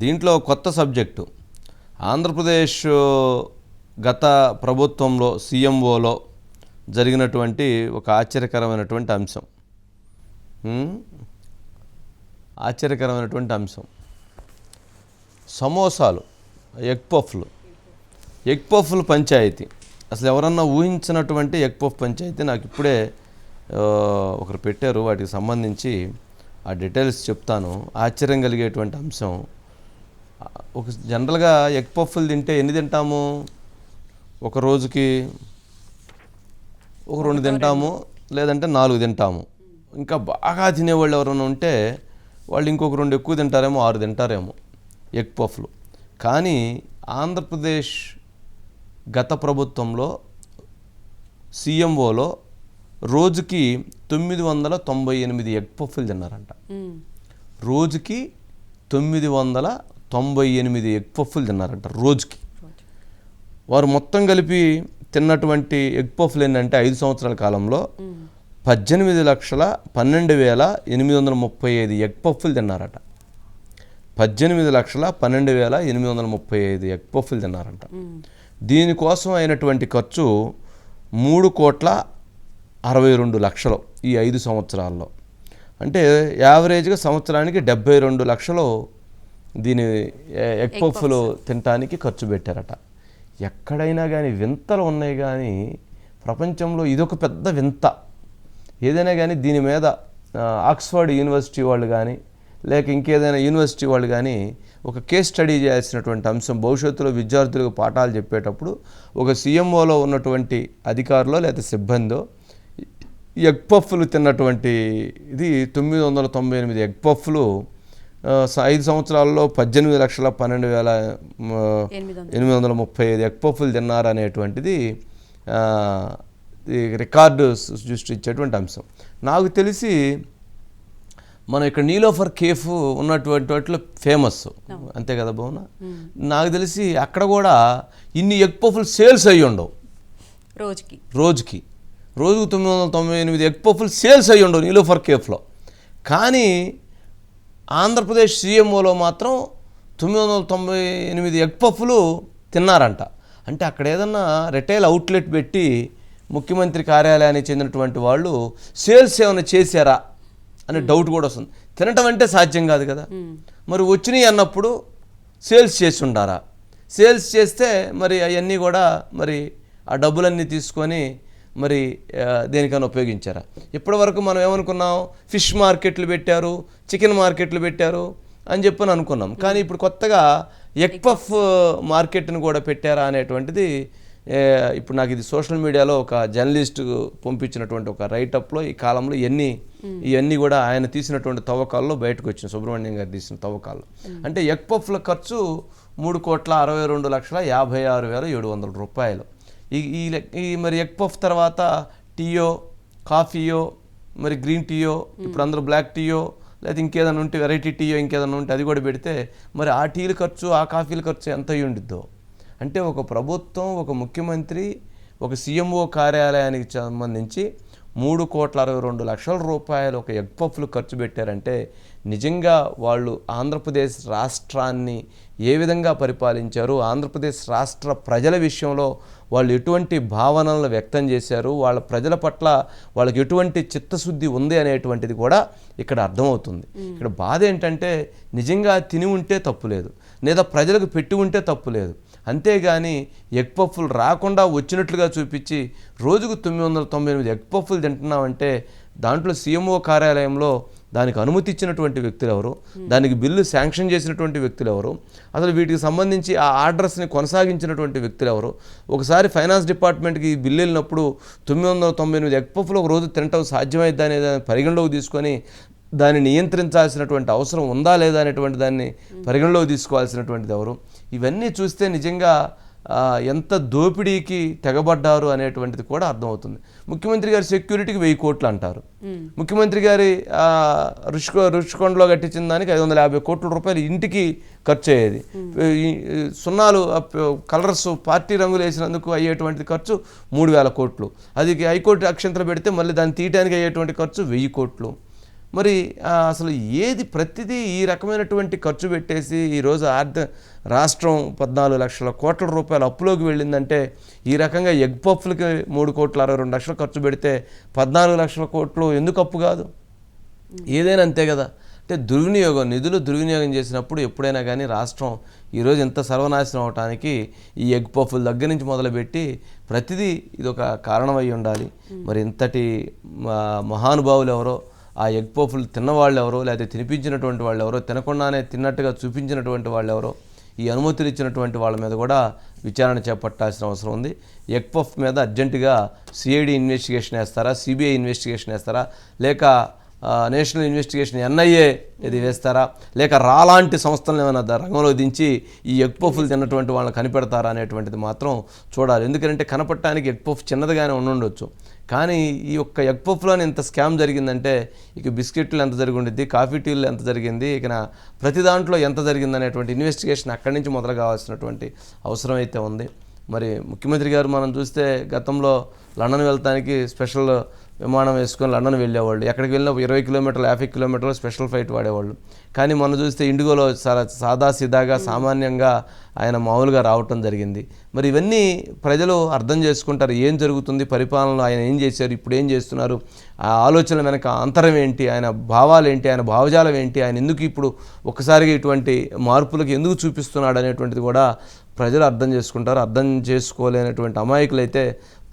దీంట్లో కొత్త సబ్జెక్టు. ఆంధ్రప్రదేశ్ గత ప్రభుత్వంలో సీఎంఓలో జరిగినటువంటి ఒక ఆశ్చర్యకరమైనటువంటి అంశం. ఆశ్చర్యకరమైనటువంటి అంశం. సమోసాలు ఎగ్ పఫ్లు. ఎగ్ పఫ్లు పంచాయతీ. అసలు ఎవరన్నా ఊహించినటువంటి ఎగ్ పఫ్ పంచాయతీ నాకు ఇప్పుడే ఒకరు పెట్టారు. వాటికి సంబంధించి ఆ డీటెయిల్స్ చెప్తాను. ఆశ్చర్యం కలిగేటువంటి అంశం. ఒక జనరల్గా ఎగ్ పఫ్లు తింటే ఎన్ని తింటాము? ఒక రోజుకి ఒక రెండు తింటాము లేదంటే నాలుగు తింటాము. ఇంకా బాగా తినేవాళ్ళు ఎవరైనా ఉంటే వాళ్ళు ఇంకొక రెండు ఎక్కువ తింటారేమో ఆరు తింటారేమో ఎగ్ పఫ్లు కానీ ఆంధ్రప్రదేశ్ గత ప్రభుత్వంలో సీఎంఓలో రోజుకి తొమ్మిది వందల తొంభై ఎనిమిది ఎగ్ పఫ్లు తిన్నారంట. రోజుకి తొమ్మిది వందల తొంభై ఎనిమిది ఎగ్ పఫ్లు తిన్నారంట రోజుకి. వారు మొత్తం కలిపి తిన్నటువంటి ఎగ్ పఫ్లు ఏంటంటే ఐదు సంవత్సరాల కాలంలో పద్దెనిమిది లక్షల పన్నెండు వేల ఎనిమిది వందల ముప్పై ఐదు ఎగ్ పఫ్లు తిన్నారట. పద్దెనిమిది లక్షల పన్నెండు వేల ఎనిమిది వందల ముప్పై ఐదు ఎగ్ పఫ్లు తిన్నారంట. దీనికోసం అయినటువంటి ఖర్చు మూడు కోట్ల అరవై రెండు లక్షలు ఈ ఐదు సంవత్సరాల్లో. అంటే యావరేజ్గా సంవత్సరానికి డెబ్బై రెండు లక్షలు దీని ఎగ్ పఫ్లు తినటానికి ఖర్చు పెట్టారట. ఎక్కడైనా కానీ వింతలు ఉన్నాయి కానీ ప్రపంచంలో ఇదొక పెద్ద వింత. ఏదైనా కానీ దీని మీద ఆక్స్ఫర్డ్ యూనివర్సిటీ వాళ్ళు కానీ లేక ఇంకేదైనా యూనివర్సిటీ వాళ్ళు కానీ ఒక కేస్ స్టడీ చేయాల్సినటువంటి అంశం భవిష్యత్తులో విద్యార్థులకు పాఠాలు చెప్పేటప్పుడు ఒక సీఎంఓలో ఉన్నటువంటి అధికారులో లేదా సిబ్బందో ఎగ్ పఫ్లు తిన్నటువంటి ఇది తొమ్మిది వందల తొంభై ఎనిమిది ఎగ్ పఫ్లు ఐదు సంవత్సరాల్లో పద్దెనిమిది లక్షల పన్నెండు వేల ఎనిమిది వందలు. ముప్పై ఐదు ఎగ్ పఫ్లు తిన్నారనేటువంటిది రికార్డు సృష్టించేటువంటి అంశం. నాకు తెలిసి మనం ఇక్కడ నీలోఫర్ కేఫ్ ఉన్నటువంటి వాటిలో ఫేమస్. అంతే కదా భువన? నాకు తెలిసి అక్కడ కూడా ఇన్ని ఎగ్ పఫ్లు సేల్స్ అయ్యి ఉండవు రోజుకి. రోజుకి. రోజుకు తొమ్మిది వందల తొంభై ఎనిమిది ఎగ్ పఫ్లు సేల్స్ అయ్యి ఉండవు నీలోఫర్ కేఫ్లో. కానీ ఆంధ్రప్రదేశ్ సీఎంఓలో మాత్రం తొమ్మిది వందల తొంభై ఎనిమిది ఎగ్ పఫ్లు తిన్నారంట. అంటే అక్కడ ఏదన్నా రిటైల్ అవుట్లెట్ పెట్టి ముఖ్యమంత్రి కార్యాలయానికి చెందినటువంటి వాళ్ళు సేల్స్ ఏమైనా చేశారా అనే డౌట్ కూడా వస్తుంది. తినటం అంటే సాధ్యం కాదు కదా. మరి వచ్చినాయి అన్నప్పుడు సేల్స్ చేసి ఉండారా? సేల్స్ చేస్తే మరి అవన్నీ కూడా మరి ఆ డబ్బులన్నీ తీసుకొని మరి దేనికైనా ఉపయోగించారా? ఇప్పటి వరకు మనం ఏమనుకున్నాం? ఫిష్ మార్కెట్లు పెట్టారు చికెన్ మార్కెట్లు పెట్టారు అని చెప్పని అనుకున్నాం. కానీ ఇప్పుడు కొత్తగా ఎగ్ పఫ్ మార్కెట్ని కూడా పెట్టారా అనేటువంటిది ఇప్పుడు నాకు ఇది సోషల్ మీడియాలో ఒక జర్నలిస్ట్ పంపించినటువంటి ఒక రైటప్లో ఈ కాలంలో ఇవన్నీ ఇవన్నీ కూడా ఆయన తీసినటువంటి తవ్వకాల్లో బయటకు వచ్చినాయి. సుబ్రహ్మణ్యం గారు తీసిన తవ్వకాలు. అంటే ఎగ్ పఫ్ల ఖర్చు మూడు కోట్ల అరవై రెండు లక్షల యాభై ఆరు వేల ఏడు వందల రూపాయలు. ఈ ఈ మరి ఎగ్ పఫ్ తర్వాత టీయో కాఫీయో మరి గ్రీన్ టీయో ఇప్పుడు అందరూ బ్లాక్ టీయో లేదా ఇంకేదైనా ఉంటే వెరైటీ టీయో ఇంకేదైనా ఉంటే అది కూడా పెడితే మరి ఆ టీల ఖర్చు ఆ కాఫీల ఖర్చు ఎంత అయ్యి ఉండిద్దో? అంటే ఒక ప్రభుత్వం ఒక ముఖ్యమంత్రి ఒక సీఎంఓ కార్యాలయానికి సంబంధించి మూడు కోట్ల అరవై రెండు లక్షల రూపాయలు ఒక ఎగ్ పఫ్లు ఖర్చు పెట్టారంటే నిజంగా వాళ్ళు ఆంధ్రప్రదేశ్ రాష్ట్రాన్ని ఏ విధంగా పరిపాలించారు? ఆంధ్రప్రదేశ్ రాష్ట్ర ప్రజల విషయంలో వాళ్ళు ఎటువంటి భావనలను వ్యక్తం చేశారు? వాళ్ళ ప్రజల పట్ల వాళ్ళకి ఎటువంటి చిత్తశుద్ధి ఉంది అనేటువంటిది కూడా ఇక్కడ అర్థమవుతుంది. ఇక్కడ బాధ ఏంటంటే నిజంగా తిని ఉంటే తప్పు లేదు. లేదా ప్రజలకు పెట్టి ఉంటే తప్పు లేదు. అంతేగాని ఎగ్ పఫ్లు రాకుండా వచ్చినట్లుగా చూపించి రోజుకు తొమ్మిది వందల తొంభై ఎనిమిది ఎగ్ పఫ్లు తింటున్నామంటే దాంట్లో సీఎంఓ కార్యాలయంలో దానికి అనుమతి ఇచ్చినటువంటి వ్యక్తులు ఎవరు? దానికి బిల్లు శాంక్షన్ చేసినటువంటి వ్యక్తులు ఎవరు? అసలు వీటికి సంబంధించి ఆ ఆర్డర్స్ని కొనసాగించినటువంటి వ్యక్తులు ఎవరు? ఒకసారి ఫైనాన్స్ డిపార్ట్మెంట్కి ఈ బిల్లు వెళ్ళినప్పుడు తొమ్మిది వందల తొంభై ఎనిమిది ఎగ్ పఫ్లు ఒక రోజు తినటం సాధ్యమైద్దా అనే దాన్ని పరిగణలోకి తీసుకొని దాన్ని నియంత్రించాల్సినటువంటి అవసరం ఉందా లేదా అనేటువంటి దాన్ని పరిగణలోకి తీసుకోవాల్సినటువంటిది ఎవరు? ఇవన్నీ చూస్తే నిజంగా ఎంత దోపిడీకి తెగబడ్డారు అనేటువంటిది కూడా అర్థమవుతుంది. ముఖ్యమంత్రి గారి సెక్యూరిటీకి వెయ్యి కోట్లు అంటారు. ముఖ్యమంత్రి గారి రుషికొ రుషికొండలో కట్టించిన దానికి ఐదు వందల యాభై కోట్ల రూపాయలు ఇంటికి ఖర్చు అయ్యేది. సున్నాలు కలర్స్ పార్టీ రంగులు వేసినందుకు అయ్యేటువంటి ఖర్చు మూడు వేల కోట్లు. అది హైకోర్టు అక్షంతలు పెడితే మళ్ళీ దాన్ని తీయటానికి అయ్యేటువంటి ఖర్చు వెయ్యి కోట్లు. మరి అసలు ఏది ప్రతిదీ ఈ రకమైనటువంటి ఖర్చు పెట్టేసి ఈరోజు ఆర్థ రాష్ట్రం పద్నాలుగు లక్షల కోట్ల రూపాయల అప్పులోకి వెళ్ళిందంటే ఈ రకంగా ఎగ్ పఫ్లకి మూడు కోట్ల అరవై రెండు లక్షలు ఖర్చు పెడితే పద్నాలుగు లక్షల కోట్లు ఎందుకు అప్పు కాదు? ఏదైనా అంతే కదా. అంటే దుర్వినియోగం నిధులు దుర్వినియోగం చేసినప్పుడు ఎప్పుడైనా కానీ రాష్ట్రం ఈరోజు ఎంత సర్వనాశనం అవటానికి ఈ ఎగ్ పఫ్ల దగ్గర నుంచి మొదలుపెట్టి ప్రతిదీ ఇది ఒక కారణం అయి ఉండాలి మరి ఇంతటి మహానుభావులు ఎవరో ఆ ఎగ్ పఫ్లు తిన్నవాళ్ళు ఎవరో లేకపోతే తినిపించినటువంటి వాళ్ళు ఎవరో తినకుండానే తిన్నట్టుగా చూపించినటువంటి వాళ్ళు ఎవరో ఈ అనుమతులు ఇచ్చినటువంటి వాళ్ళ మీద కూడా విచారణ చేపట్టాల్సిన అవసరం ఉంది. ఎగ్ పఫ్ మీద అర్జెంటుగా సిఐడి ఇన్వెస్టిగేషన్ వేస్తారా సిబిఐ ఇన్వెస్టిగేషన్ వేస్తారా లేక నేషనల్ ఇన్వెస్టిగేషన్ ఎన్ఐఏ ఇది వేస్తారా? లేక రాలాంటి సంస్థలను ఏమైనా రంగంలో దించి ఈ ఎగ్ పఫ్లు తిన్నటువంటి వాళ్ళని కనిపెడతారా అనేటువంటిది మాత్రం చూడాలి. ఎందుకంటే కనపడటానికి ఎగ్ పఫ్ చిన్నదిగానే ఉండుండొచ్చు. కానీ ఈ యొక్క ఎగ్ పఫ్లోనే ఇంత స్కామ్ జరిగిందంటే ఇక బిస్కెట్లు ఎంత జరిగి ఉండిద్ది కాఫీ టీలు ఎంత జరిగింది ఇక ప్రతి దాంట్లో ఎంత జరిగింది అనేటువంటి ఇన్వెస్టిగేషన్ అక్కడి నుంచి మొదలు కావాల్సినటువంటి అవసరం అయితే ఉంది. మరి ముఖ్యమంత్రి గారు మనం చూస్తే గతంలో లండన్ వెళ్తానికి స్పెషల్ విమానం వేసుకొని లండన్ వెళ్ళేవాళ్ళు. ఎక్కడికి వెళ్ళినా ఇరవై కిలోమీటర్లు యాభై కిలోమీటర్లు స్పెషల్ ఫ్లైట్ వాడేవాళ్ళు. కానీ మనం చూస్తే ఇండిగోలో చాలా సాదా సీదాగా సామాన్యంగా ఆయన మామూలుగా రావటం జరిగింది. మరి ఇవన్నీ ప్రజలు అర్థం చేసుకుంటారు. ఏం జరుగుతుంది? పరిపాలనలో ఆయన ఏం చేశారు? ఇప్పుడు ఏం చేస్తున్నారు? ఆ ఆలోచన వెనక అంతరం ఏంటి? ఆయన భావాలు ఏంటి? ఆయన భావజాలం ఏంటి? ఆయన ఎందుకు ఇప్పుడు ఒక్కసారిగా ఇటువంటి మార్పులకు ఎందుకు చూపిస్తున్నాడు అనేటువంటిది కూడా ప్రజలు అర్థం చేసుకుంటారు అర్థం చేసుకోలేనటువంటి అమాయకులైతే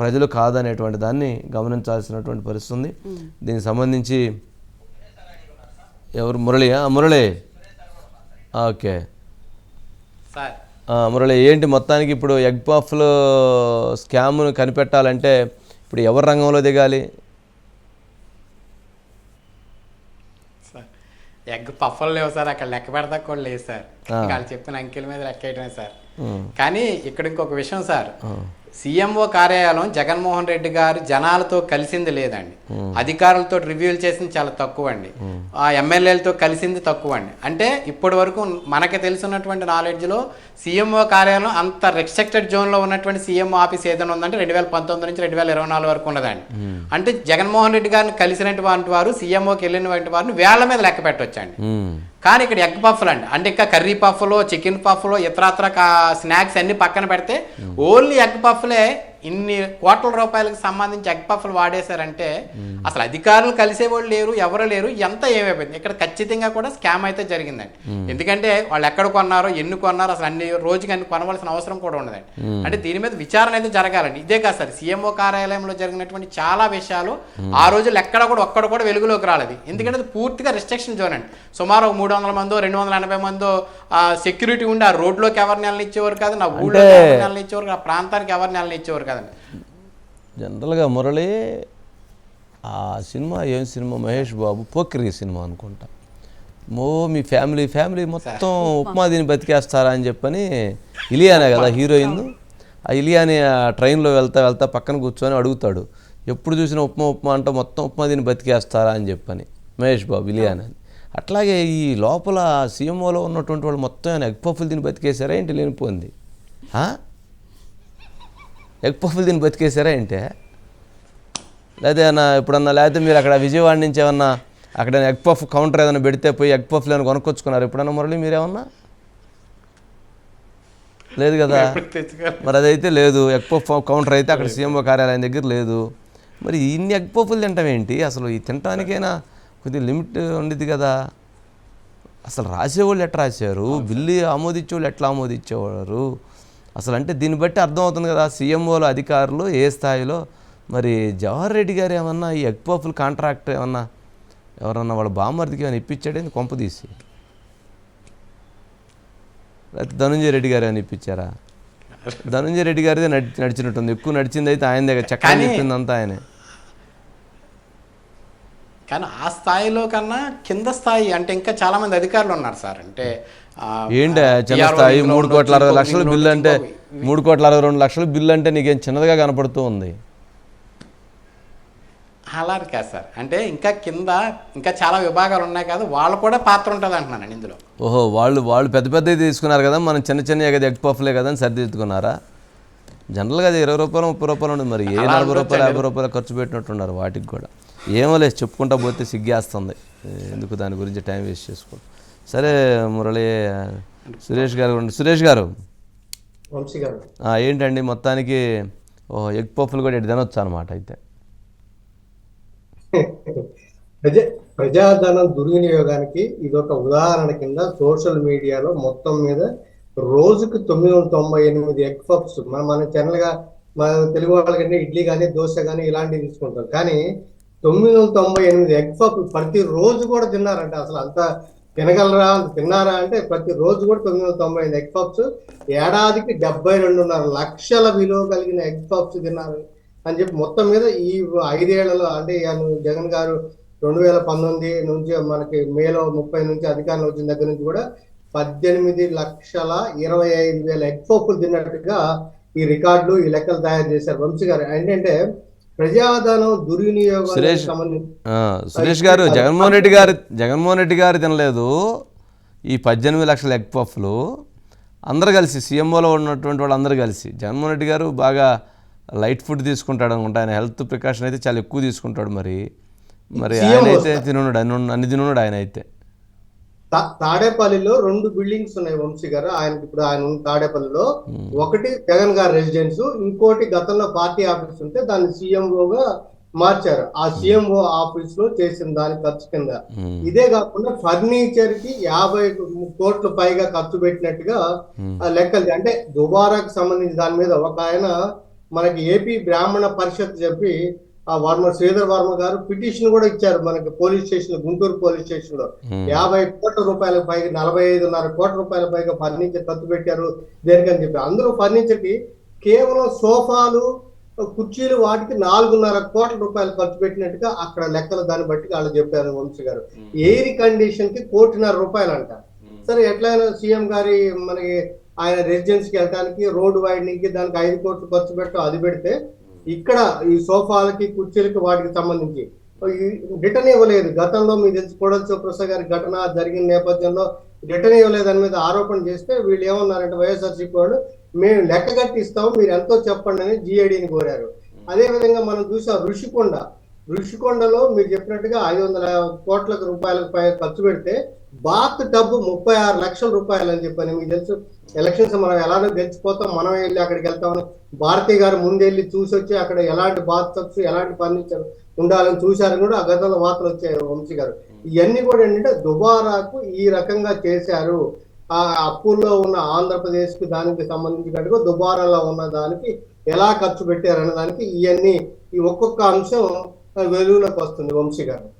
ప్రజలు కాదనేటువంటి దాన్ని గమనించాల్సినటువంటి పరిస్థితి ఉంది. దీనికి సంబంధించి ఎవరు? మురళి మురళి. ఓకే. మురళి ఏంటి మొత్తానికి ఇప్పుడు ఎగ్ పఫ్లో స్కామ్ను కనిపెట్టాలంటే ఇప్పుడు ఎవరు రంగంలో దిగాలి? సార్ ఎగ్ పఫ్ఫలు లేవు సార్ అక్కడ లెక్క పెడతా కూడా లేదు సార్. వాళ్ళు చెప్పిన అంకెల మీద లెక్క వేయటమే సార్. కానీ ఇక్కడ ఇంకొక విషయం సార్. సీఎంఓ కార్యాలయం జగన్మోహన్ రెడ్డి గారు జనాలతో కలిసింది లేదండి. అధికారులతో రివ్యూలు చేసింది చాలా తక్కువ అండి ఆ ఎమ్మెల్యేలతో కలిసింది తక్కువ అండి అంటే ఇప్పటి వరకు మనకి తెలిసినటువంటి నాలెడ్జ్లో సీఎంఓ కార్యాలయం అంత రెస్ట్రిక్టెడ్ జోన్లో ఉన్నటువంటి సీఎంఓ ఆఫీస్ ఏదైనా ఉందంటే రెండు వేల పంతొమ్మిది నుంచి రెండు వేల ఇరవై నాలుగు వరకు ఉన్నదండి. అంటే జగన్మోహన్ రెడ్డి గారిని కలిసినటువంటి వారు సీఎంఓకి వెళ్ళినటువంటి వారిని వేళ్ళ మీద లెక్క పెట్టొచ్చండి. కానీ ఇక్కడ ఎగ్ పఫ్లు అండి. అంటే ఇంకా కర్రీ పఫ్లు చికెన్ పఫ్లు ఇతరత్ర స్నాక్స్ అన్ని పక్కన పెడితే ఓన్లీ ఎగ్ పఫ్లే ఇన్ని కోట్ల రూపాయలకు సంబంధించి ఎగ్ పఫ్లు వాడేశారంటే అసలు అధికారులు కలిసేవాళ్ళు లేరు ఎవరు లేరు ఎంత ఏమైపోయింది? ఇక్కడ ఖచ్చితంగా కూడా స్కామ్ అయితే జరిగిందండి. ఎందుకంటే వాళ్ళు ఎక్కడ కొన్నారో ఎన్ని కొన్నారో అసలు అన్ని రోజుకి అన్ని కొనవలసిన అవసరం కూడా ఉండదండి. అంటే దీని మీద విచారణ అయితే జరగాలండి. ఇదే కాదు సార్ సీఎంఓ కార్యాలయంలో జరిగినటువంటి చాలా విషయాలు ఆ రోజులు ఎక్కడ కూడా ఒక్కడ కూడా వెలుగులోకి రాలేదు. ఎందుకంటే అది పూర్తిగా రిస్ట్రిక్షన్ జోన్ అండి. సుమారు మూడు వందల మందో రెండు వందల ఎనభై మందో సెక్యూరిటీ ఉండి ఆ రోడ్లోకి ఎవరిని నెలలు ఇచ్చేవారు కాదు నా ఊళ్ళో ఎవరిని ఇచ్చేవారు కాదు, ఆ ప్రాంతానికి ఎవరిని నెలలు ఇచ్చేవారు కదండి జనరల్గా మురళి ఆ సినిమా ఏం సినిమా? మహేష్ బాబు పోక్రి సినిమా అనుకుంటా. మో మీ ఫ్యామిలీ ఫ్యామిలీ మొత్తం ఉప్మా దీన్ని బతికేస్తారా అని చెప్పని ఇలియానే కదా హీరోయిన్. ఆ ఇలియాని ఆ ట్రైన్లో వెళ్తా వెళ్తా పక్కన కూర్చొని అడుగుతాడు ఎప్పుడు చూసినా ఉప్మా ఉప్మా అంటే మొత్తం ఉప్మా దీన్ని బతికేస్తారా? అని చెప్పని. మహేష్ బాబు ఇలియానా. అని అట్లాగే ఈ లోపల సీఎంఓలో ఉన్నటువంటి వాళ్ళు మొత్తం ఆయన ఎగ్ పఫ్లు దీన్ని బతికేశారా? ఏంటి లేనిపోయింది? ఎగ్ పఫ్లు దీన్ని బతికేశారా ఏంటే? లేదా ఏమన్నా ఎప్పుడన్నా లేకపోతే మీరు అక్కడ విజయవాడ నుంచి ఏమన్నా అక్కడ ఎగ్ పఫ్ కౌంటర్ ఏదైనా పెడితే పోయి ఎగ్ పఫ్లు ఏమైనా కొనుక్కొచ్చుకున్నారు? ఎప్పుడన్నా మురళి మీరేమన్నా లేదు కదా. మరి అదైతే లేదు. ఎగ్ పఫ్ కౌంటర్ అయితే అక్కడ సీఎంఓ కార్యాలయం దగ్గర లేదు. మరి ఇన్ని ఎగ్ పఫ్లు తింటాం ఏంటి? అసలు ఈ తినటానికైనా కొద్దిగా లిమిట్ ఉండిద్ది కదా. అసలు రాసేవాళ్ళు ఎట్లా రాశారు? బిల్లు ఆమోదించేవాళ్ళు ఎట్లా ఆమోదించేవారు? అసలు అంటే దీన్ని బట్టి అర్థమవుతుంది కదా సీఎంఓల అధికారులు ఏ స్థాయిలో. మరి జవహర్ రెడ్డి గారు ఏమన్నా ఈ ఎగ్ పఫ్లు కాంట్రాక్ట్ ఏమన్నా ఎవరన్నా వాళ్ళ బామ్మర్దికి ఏమైనా ఇప్పించాడేంది కొంప తీసి? లేకపోతే ధనుంజయ రెడ్డి గారు ఏమైనా ఇప్పించారా ధనుంజయ రెడ్డి గారిదే నడి నడిచినట్టుంది. ఎక్కువ నడిచింది అయితే ఆయన దగ్గర చక్కగా చెప్పింది అంతా ఆయనే. కానీ ఆ స్థాయిలో కన్నా కింద స్థాయి అంటే ఇంకా చాలా మంది అధికారులు ఉన్నారు సార్. అంటే ఏంటి చిన్న స్థాయి మూడు కోట్ల అరవై లక్షల బిల్లు అంటే మూడు కోట్ల అరవై రెండు లక్షల బిల్లు అంటే నీకేం చిన్నదిగా కనపడుతూ ఉంది? అలా కాదు సార్. అంటే ఇంకా కింద ఇంకా చాలా విభాగాలు ఉన్నాయి కదా వాళ్ళు కూడా పాత్ర ఉంటుంది అంటున్నాను ఇందులో. ఓహో వాళ్ళు వాళ్ళు పెద్ద పెద్దవి తీసుకున్నారు కదా మనం చిన్న చిన్న కదా ఎగ్ పఫ్లే కదా అని సర్దిద్దుకున్నారా? జనరల్గా అది ఇరవై రూపాయలు ముప్పై రూపాయలు ఉండదు మరి ఏ నలభై రూపాయలు యాభై రూపాయలు ఖర్చు పెట్టినట్టున్నారు వాటికి కూడా. ఏమో లేదు చెప్పుకుంటా పోతే సిగ్గేస్తుంది. ఎందుకు దాని గురించి టైం వేస్ట్ చేసుకోండి సరే మురళి సురేష్ గారు. సురేష్ గారు. వంశీ గారు. ఆ, ఏంటండి మొత్తానికి? ఓ ఎగ్ పఫ్లు కూడా ఇటు తినొచ్చు అనమాట అయితే. ప్రజా ప్రజాధనం దుర్వినియోగానికి ఇది ఒక ఉదాహరణ కింద సోషల్ మీడియాలో మొత్తం మీద రోజుకి తొమ్మిది వందల తొంభై ఎనిమిది ఎగ్ పఫ్స్. మనం మన జనరల్గా మన తెలుగు వాళ్ళకంటే ఇడ్లీ కానీ దోశ కానీ ఇలాంటివి తీసుకుంటాం కానీ తొమ్మిది వందల తొంభై ఎనిమిది ఎగ్ పఫ్ ప్రతి రోజు కూడా తిన్నారంట. అసలు అంత తినగలరా? తిన్నారా? అంటే ప్రతి రోజు కూడా తొమ్మిది వందల తొంభై ఐదు ఎగ్ పఫ్స్. ఏడాదికి డెబ్బై రెండున్నర లక్షల విలువ కలిగిన ఎగ్ పఫ్స్ తిన్నారు అని చెప్పి మొత్తం మీద ఈ ఐదేళ్ళలో అంటే జగన్ గారు రెండు వేల పంతొమ్మిది నుంచి మనకి మేలో ముప్పై నుంచి అధికారంలో వచ్చిన దగ్గర నుంచి కూడా పద్దెనిమిది లక్షల ఇరవై ఐదు వేల ఎగ్ పప్పులు తిన్నట్టుగా ఈ రికార్డులు ఈ లెక్కలు తయారు చేశారు వంశీ గారు. ఏంటంటే ప్రజాధనం దుర్వినియోగం సురేష్ గారు జగన్మోహన్ రెడ్డి గారు జగన్మోహన్ రెడ్డి గారు తినలేదు. ఈ పద్దెనిమిది లక్షల ఎగ్ పఫ్లు అందరు కలిసి సీఎంఓలో ఉన్నటువంటి వాళ్ళు అందరూ కలిసి జగన్మోహన్ రెడ్డి గారు బాగా లైట్ ఫుడ్ తీసుకుంటాడు అనుకుంటా. ఆయన హెల్త్ ప్రికాషన్ అయితే చాలా ఎక్కువ తీసుకుంటాడు మరి. మరి ఆయన అయితే తినున్నాడు అన్ని అన్ని తినున్నాడు ఆయన అయితే. తాడేపల్లిలో రెండు బిల్డింగ్స్ ఉన్నాయి వంశీ గారు. ఆయన ఇప్పుడు ఆయన తాడేపల్లిలో ఒకటి జగన్ గారి రెసిడెన్స్ ఇంకోటి గతంలో పార్టీ ఆఫీస్ ఉంటే దాన్ని సీఎంఓగా మార్చారు. ఆ సీఎంఓ ఆఫీస్లో చేసిన దాని ఖర్చు కింద. ఇదే కాకుండా ఫర్నిచర్కి యాభై కోట్ల పైగా ఖర్చు పెట్టినట్టుగా ఆ లెక్కలు అంటే దుబారాకు సంబంధించి దాని మీద ఒక ఆయన మనకి ఏపీ బ్రాహ్మణ పరిషత్ చెప్పి ఆ వర్మ శ్రీధర్ వర్మ గారు పిటిషన్ కూడా ఇచ్చారు మనకి పోలీస్ స్టేషన్ గుంటూరు పోలీస్ స్టేషన్లో యాభై కోట్ల రూపాయల పైగా నలభై ఐదున్నర కోట్ల రూపాయల పైగా ఫర్నిచర్ ఖర్చు పెట్టారు దేనికని చెప్పి. అందరూ ఫర్నిచర్కి కేవలం సోఫాలు కుర్చీలు వాటికి నాలుగున్నర కోట్ల రూపాయలు ఖర్చు పెట్టినట్టుగా అక్కడ లెక్కలు దాన్ని బట్టి వాళ్ళు చెప్పారు వంశీ గారు. ఎయిర్ కండిషన్కి కోటిన్నర రూపాయలు అంట సరే ఎట్లయినా సీఎం గారి మనకి ఆయన రెసిడెన్స్కి వెళ్ళడానికి రోడ్ వైడనింగ్కి దానికి ఐదు కోట్లు ఖర్చు పెట్టడం అది పెడితే ఇక్కడ ఈ సోఫాలకి కుర్చీలకి వాటికి సంబంధించి. రిటర్న్ ఇవ్వలేదు. గతంలో మీకు తెలిసి కొడల ప్రసాద్ గారి ఘటన జరిగిన నేపథ్యంలో రిటర్న్ ఇవ్వలేదు దాని మీద ఆరోపణ చేస్తే వీళ్ళు ఏమన్నారంటే వైఎస్ఆర్సీపీ వాళ్ళు మేము లెక్క కట్టి ఇస్తాము మీరు ఎంతో చెప్పండి అని జిఐడిని కోరారు. అదే విధంగా మనం చూసాం ఋషికొండ. ఋషికొండలో మీరు చెప్పినట్టుగా ఐదు వందల కోట్ల రూపాయలకు పై ఖర్చు పెడితే బాత్ డబ్బు ముప్పై ఆరు లక్షల రూపాయలు అని చెప్పాను మీకు తెలుసు. ఎలక్షన్స్ మనం ఎలానో గెలిచిపోతాం మనం వెళ్ళి అక్కడికి వెళ్తామని భారతి గారు ముందెళ్ళి చూసి వచ్చి అక్కడ ఎలాంటి బాత్ టబ్స్ ఎలాంటి ఫర్నిచర్ ఉండాలని చూశారని కూడా ఆ గతంలో వార్తలు వచ్చాయి వంశీ గారు. ఇవన్నీ కూడా ఏంటంటే దుబారాకు ఈ రకంగా చేశారు. ఆ అప్పుల్లో ఉన్న ఆంధ్రప్రదేశ్కి దానికి సంబంధించినట్టుగా దుబారాలో ఉన్న దానికి ఎలా ఖర్చు పెట్టారనే దానికి ఇవన్నీ ఈ ఒక్కొక్క అంశం వెలుగులోకి వస్తుంది వంశీ గారు.